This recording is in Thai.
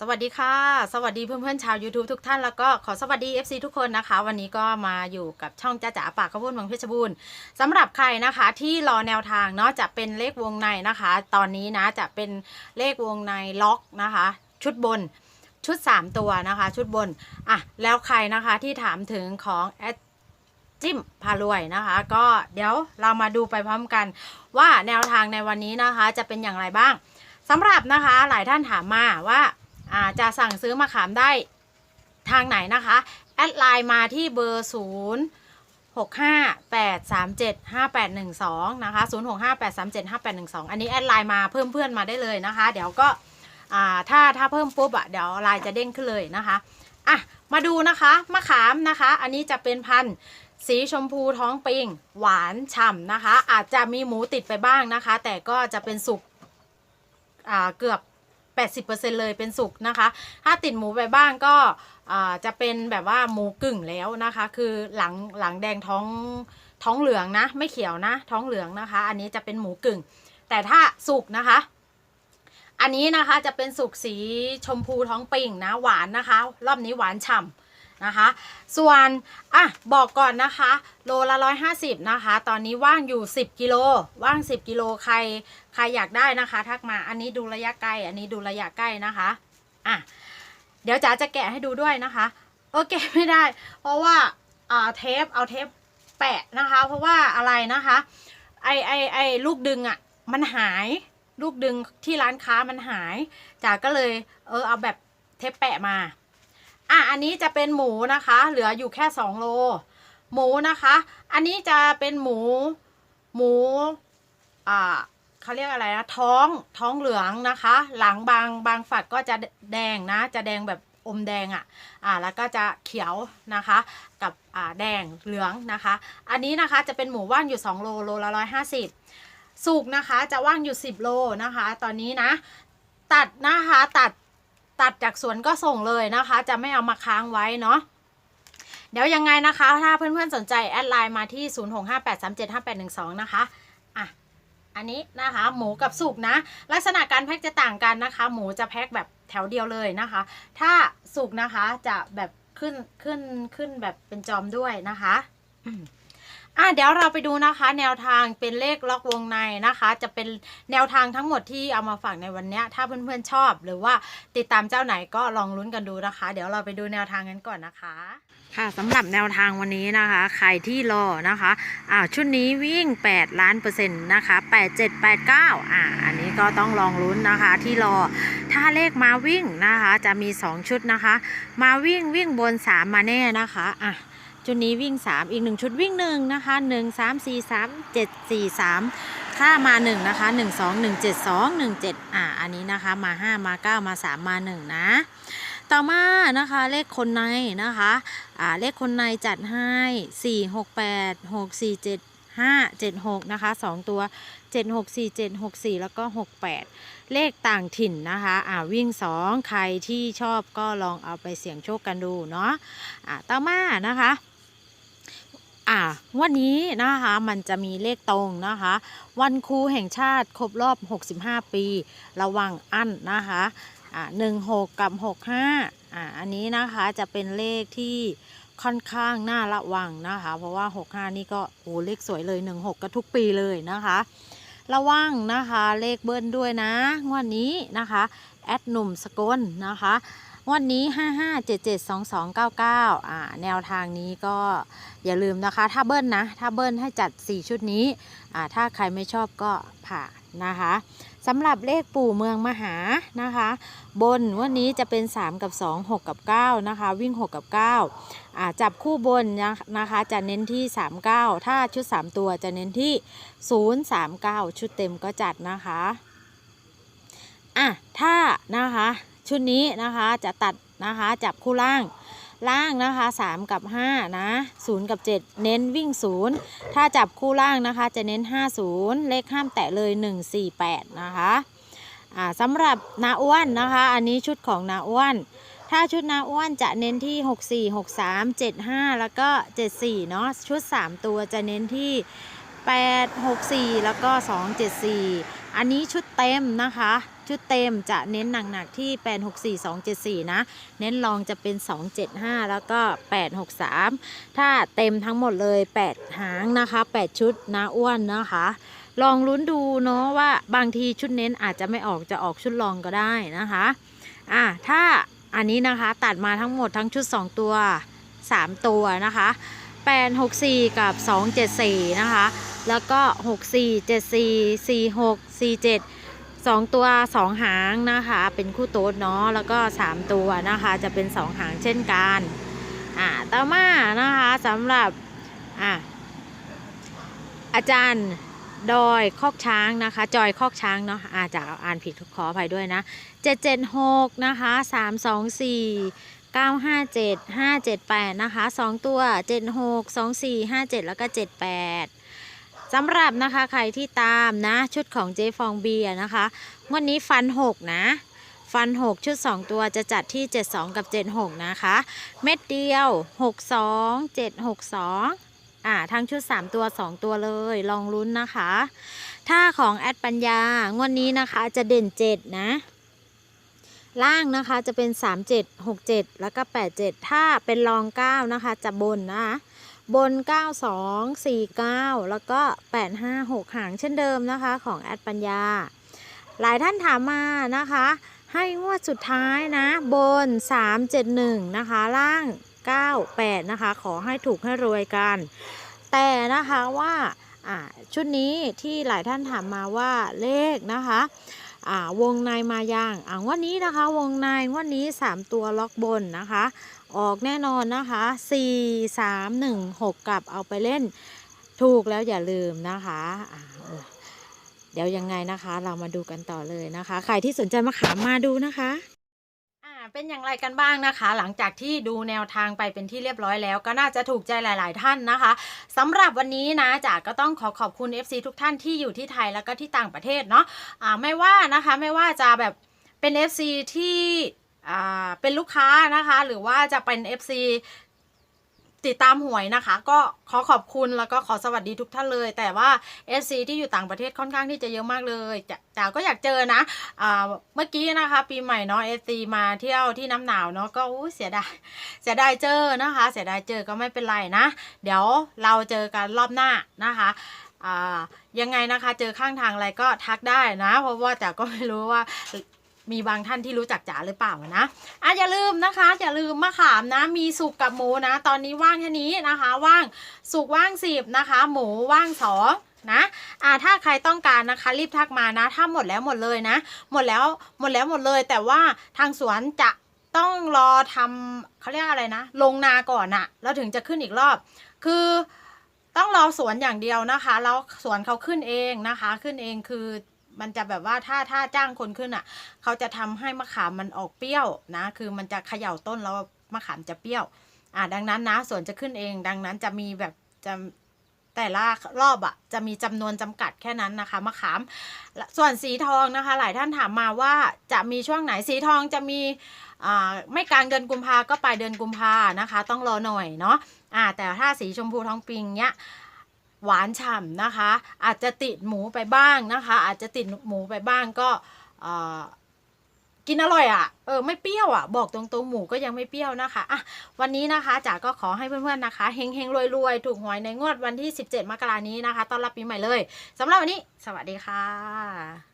สวัสดีค่ะ สวัสดีเพื่อนๆชาว YouTube ทุกท่านแล้วก็ขอสวัสดี FC ทุกคนนะคะ วันนี้ก็มาอยู่กับช่องจ้าจ๋าปากข้าวโพดเมืองเพชรบูรณ์สำหรับใครนะคะที่รอแนวทางเนาะจะเป็นเลขวงในนะคะ ตอนนี้นะจะเป็นเลขวงในล็อกนะคะ ชุดบนชุด 3 ตัวนะคะ ชุดบนอะแล้วใครนะคะที่ถามถึงของแอดจิ้มพารวยนะคะ ก็เดี๋ยวเรามาดูไปพร้อมกัน ว่าแนวทางในวันนี้นะคะจะเป็นอย่างไรบ้างสำหรับนะคะหลายท่านถามมาว่าอ่า จะสั่งซื้อมะขามได้ทางไหนนะคะ แอดไลน์มาที่เบอร์ 0 6 5 8 3 7 5 8 1 2 นะคะ 0 6 5 8 3 7 5 8 1 2 อันนี้แอดไลน์มาเพิ่มเพื่อนมาได้เลยนะคะ เดี๋ยวก็ถ้าถ้าเพิ่มปุ๊บอะเดี๋ยวไลน์จะเด้งขึ้นเลยนะคะอะมาดูนะคะมะขามนะคะ อันนี้จะเป็นพันธุ์สีชมพูท้องปิงหวานฉ่ำนะคะ อาจจะมีหมูติดไปบ้างนะคะ แต่ก็จะเป็นสุกเกือบ 80%เลยเป็นสุกนะคะ ถ้าติดหมูไปบ้างก็จะเป็นแบบว่าหมูกึ่งแล้วนะคะ คือหลังหลังแดงท้องท้องเหลืองนะ ไม่เขียวนะ ท้องเหลืองนะคะ อันนี้จะเป็นหมูกึ่ง แต่ถ้าสุกนะคะ อันนี้นะคะจะเป็นสุกสีชมพูท้องปิ่งนะหวานนะคะ รอบนี้หวานฉ่ำ นะคะ ส่วนอะบอกก่อนนะคะ โลละร้อยห้าสิบนะคะ ตอนนี้ว่างอยู่10กิโลว่าง10กิโลใครใครอยากได้นะคะ ทักมาอันนี้ดูระยะใกล้อันนี้ดูระยะใกล้นะคะอะเดี๋ยวจ๋าจะแกะให้ดูด้วยนะคะเออแกะไม่ได้ เพราะว่าอ่าเทปเอาเทปแปะนะคะ เพราะว่าอะไรนะคะ ไอไอไอลูกดึงอะ่ะมันหายลูกดึงที่ร้านค้ามันหายจ๋าก็เลยเออเอาแบบเทปแปะมา อะอันนี้จะเป็นหมูนะคะ เหลืออยู่แค่สองโล หมูนะคะ อันนี้จะเป็นหมู หมู อ่าเขาเรียกอะไรนะ ท้อง ท้องเหลืองนะคะ หลังบาง บางฝักก็จะแดงนะ จะแดงแบบอมแดงอะ่ะ อ่า แล้วก็จะเขียวนะคะ กับ อ่า แดง เหลืองนะคะ อันนี้นะคะ จะเป็นหมูว่างอยู่ 2 โล โลละร้อยห้าสิบสุกนะคะ จะว่างอยู่ 10 โลนะคะ ตอนนี้นะ ตัดนะคะ ตัด ตัดจากสวนก็ส่งเลยนะคะ จะไม่เอามาค้างไว้เนาะเดี๋ยวยังไงนะคะ ถ้าเพื่อนๆสนใจแอดไลน์มาที่ 0658375812 นะคะอะอันนี้นะคะ หมูกับสุกนะ ลักษณะการแพ็คจะต่างกันนะคะ หมูจะแพ็คแบบแถวเดียวเลยนะคะ ถ้าสุกนะคะจะแบบขึ้นขึ้นขึ้นแบบเป็นจอมด้วยนะคะ อะเดี๋ยวเราไปดูนะคะ แนวทางเป็นเลขล็อกวงในนะคะ จะเป็นแนวทางทั้งหมดที่เอามาฝากในวันนี้ถ้าเพื่อนๆชอบ หรือว่าติดตามเจ้าไหนก็ลองลุ้นกันดูนะคะ เดี๋ยวเราไปดูแนวทางกันก่อนนะคะค่ะสำหรับแนวทางวันนี้นะคะใครที่รอนะคะอ่าชุดนี้วิ่ง 8 ล้านเปอร์เซ็นต์นะคะ8 7 8 9อ่าอันนี้ก็ต้องลองลุ้นนะคะที่รอถ้าเลขมาวิ่งนะคะจะมี 2 ชุดนะคะ มาวิ่งวิ่งบน 3 มาแน่นะคะอะ ชุดนี้วิ่ง 3 อีก 1 ชุดวิ่ง1นะคะ1 3 4 3 7 4 3 ถ้ามา 1 นะคะ 1 2 1 7 2 1 7 อ่าอันนี้นะคะมา 5 มา 9 มา 3 มา 1 นะ ต่อมานะคะเลขคนในนะคะอ่าเลขคนในจัดให้ 4 6 8 6 4 7 5 7 6 นะคะ 2 ตัว 7 6 4 7 6 4 แล้วก็ 68 เลขต่างถิ่นนะคะอ่าวิ่ง 2 ใครที่ชอบก็ลองเอาไปเสี่ยงโชคกันดูเนาะอ่าต่อมานะคะ อ่าวันนี้นะคะมันจะมีเลขตรงนะคะ วันครูแห่งชาติครบรอบ 65 ปี ระวังอั้นนะคะอ่าหนึ่งหกกับหกห้าอ่าอันนี้นะคะจะเป็นเลขที่ค่อนข้างน่าระวังนะคะ เพราะว่าหกห้านี่ก็โอ้เลขสวยเลยหนึ่งหกก็ทุกปีเลยนะคะ ระวังนะคะเลขเบิ้ลด้วยนะ งวดนี้นะคะ แอดหนุ่มสกลนะคะ งวดนี้ 5 5 7 7 2 2 9 9 อ่า แนวทางนี้ก็อย่าลืมนะคะ ถ้าเบิ้ลนะ ถ้าเบิ้ลให้จัด 4 ชุดนี้ อ่า ถ้าใครไม่ชอบก็ผ่านนะคะสำหรับเลขปู่เมืองมหานะคะ บนวันนี้จะเป็น 3 กับ 2 6 กับ 9 นะคะ วิ่ง 6 กับ9อ่าจับคู่บนนะนะคะ จะเน้นที่ 39 ถ้าชุด 3 ตัวจะเน้นที่ 0 3 9 ชุดเต็มก็จัดนะคะอะถ้านะคะ ชุดนี้นะคะจะตัดนะคะจับคู่ล่างล่างนะคะ 3 กับ 5 นะ0กับ 7 เน้นวิ่ง 0 ถ้าจับคู่ล่างนะคะจะเน้น 50 เลขห้ามแตะเลย 148 นะคะอ่าสำหรับนาอ้วนนะคะ อันนี้ชุดของนาอ้วน ถ้าชุดนาอ้วนจะเน้นที่ 64 63 75 แล้วก็ 74 เนาะชุด 3 ตัวจะเน้นที่ 864 แล้วก็ 274 อันนี้ชุดเต็มนะคะ ชุดเต็มจะเน้นหนักๆที่ 864 274 นะ เน้นรองจะเป็น 275 แล้วก็ 863 ถ้าเต็มทั้งหมดเลย 8 หางนะคะ 8 ชุดนะอ้วนนะคะลองลุ้นดูเนาะว่าบางทีชุดเน้นอาจจะไม่ออกจะออกชุดรองก็ได้นะคะอะถ้าอันนี้นะคะตัดมาทั้งหมดทั้งชุด 2 ตัว 3 ตัวนะคะ 864 กับ 274 นะคะ แล้วก็ 64 74 46 47 2 ตัว 2 หางนะคะ เป็นคู่โต๊ดเนาะ แล้วก็ 3 ตัวนะคะ จะเป็น 2 หางเช่นกัน อ่า ต่อมานะคะสำหรับ อะอาจารย์ดอยคอกช้างนะคะ จอยคอกช้างเนาะอาจจะอ่านผิดขออภัยด้วยนะ 776 นะคะ 324 957 578 นะคะ 2 ตัว 76 24 57 แล้วก็ 78สำหรับนะคะใครที่ตามนะ ชุดของเจฟองเบียนะคะวันนี้ฟัน 6 นะฟัน 6 ชุด 2 ตัวจะจัดที่ 72 กับ 76 นะคะ เม็ดเดียว 62 762 อ่า ทั้งชุด 3 ตัว 2 ตัวเลย ลองลุ้นนะคะ ถ้าของแอดปัญญางวดนี้นะคะจะเด่น 7 นะ ล่างนะคะจะเป็น 3 7 6 7 แล้วก็ 8 7 ถ้าเป็นรอง 9 นะคะ จะบนนะคะบน 9 2 4 9 แล้วก็ 8 5 6 หางเช่นเดิมนะคะ ของแอดปัญญา หลายท่านถามมานะคะ ให้งวดสุดท้ายนะ บน 3 7 1 นะคะ ล่าง 9 8 นะคะ ขอให้ถูกให้รวยกัน แต่นะคะว่าชุดนี้ที่หลายท่านถามมาว่าเลขนะคะ วงในมายังอ่างวันนี้นะคะ วงในงวันนี้ 3 ตัวล็อกบนนะคะ ออกแน่นอนนะคะ 4 3 1 6กลับเอาไปเล่นถูกแล้วอย่าลืมนะคะเดี๋ยวยังไงนะคะ เรามาดูกันต่อเลยนะคะ ใครที่สนใจมาขามมาดูนะคะ เป็นอย่างไรกันบ้างนะคะ หลังจากที่ดูแนวทางไปเป็นที่เรียบร้อยแล้วก็น่าจะถูกใจหลาย ๆ ท่านนะคะสำหรับวันนี้นะจ๋าก็ต้องขอขอบคุณ FC ทุกท่านที่อยู่ที่ไทยแล้วก็ที่ต่างประเทศเนาะอ่าไม่ว่านะคะไม่ว่าจะแบบเป็น FC ที่อ่าเป็นลูกค้านะคะ หรือว่าจะเป็น FC ติดตามหวยนะคะ ก็ขอขอบคุณแล้วก็ขอสวัสดีทุกท่านเลย แต่ว่า SC ที่อยู่ต่างประเทศค่อนข้างที่จะเยอะมากเลยจ๋าก็อยากเจอนะอ่าเมื่อกี้นะคะ ปีใหม่เนาะเอซีมาเที่ยวที่น้ำหนาวเนาะก็เสียดายเสียดายเจอนะคะ เสียดายเจอก็ไม่เป็นไรนะ เดี๋ยวเราเจอกันรอบหน้านะคะยังไงนะคะ เจอข้างทางอะไรก็ทักได้นะ เพราะว่าจ๋าก็ไม่รู้ว่า มีบางท่านที่รู้จักจ๋าหรือเปล่านะอะอย่าลืมนะคะ อย่าลืมมะขามนะ มีสุกกับหมูนะ ตอนนี้ว่างแค่นี้นะคะ ว่างสุกว่างสิบนะคะ หมูว่างสองนะอ่าถ้าใครต้องการนะคะรีบทักมานะ ถ้าหมดแล้วหมดเลยนะ หมดแล้วหมดแล้วหมดเลย แต่ว่าทางสวนจะต้องรอทำเขาเรียกอะไรนะ ลงนาก่อนอะแล้วถึงจะขึ้นอีกรอบ คือต้องรอสวนอย่างเดียวนะคะ แล้วสวนเขาขึ้นเองนะคะ ขึ้นเองคือ มันจะแบบว่าถ้าถ้าจ้างคนขึ้นอะ เขาจะทำให้มะขามมันออกเปรี้ยวนะ คือมันจะเขย่าต้นแล้วมะขามจะเปรี้ยว อ่าดังนั้นนะสวนจะขึ้นเอง ดังนั้นจะมีแบบจะแต่ละรอบอะจะมีจำนวนจำกัดแค่นั้นนะคะมะขาม ส่วนสีทองนะคะ หลายท่านถามมาว่าจะมีช่วงไหนสีทองจะมีอ่าไม่กลางเดือนกุมภาก็ปลายเดือนกุมภานะคะ ต้องรอหน่อยเนาะอ่าแต่ถ้าสีชมพูทองปิงเนี้ย หวานฉ่ำนะคะ อาจจะติดหมูไปบ้างนะคะ อาจจะติดหมูไปบ้างก็กินอร่อยอะ่ะ เออไม่เปรี้ยวอะ่ะ บอกตรงๆ หมูก็ยังไม่เปรี้ยวนะคะ อะ วันนี้นะคะจ๋าก็ขอให้เพื่อนๆนะคะเฮงเฮงรวยรวยๆ ถูกหวยในงวดวันที่ 17 มกรานี้นะคะ ต้อนรับปีใหม่เลยสำหรับวันนี้ สวัสดีค่ะ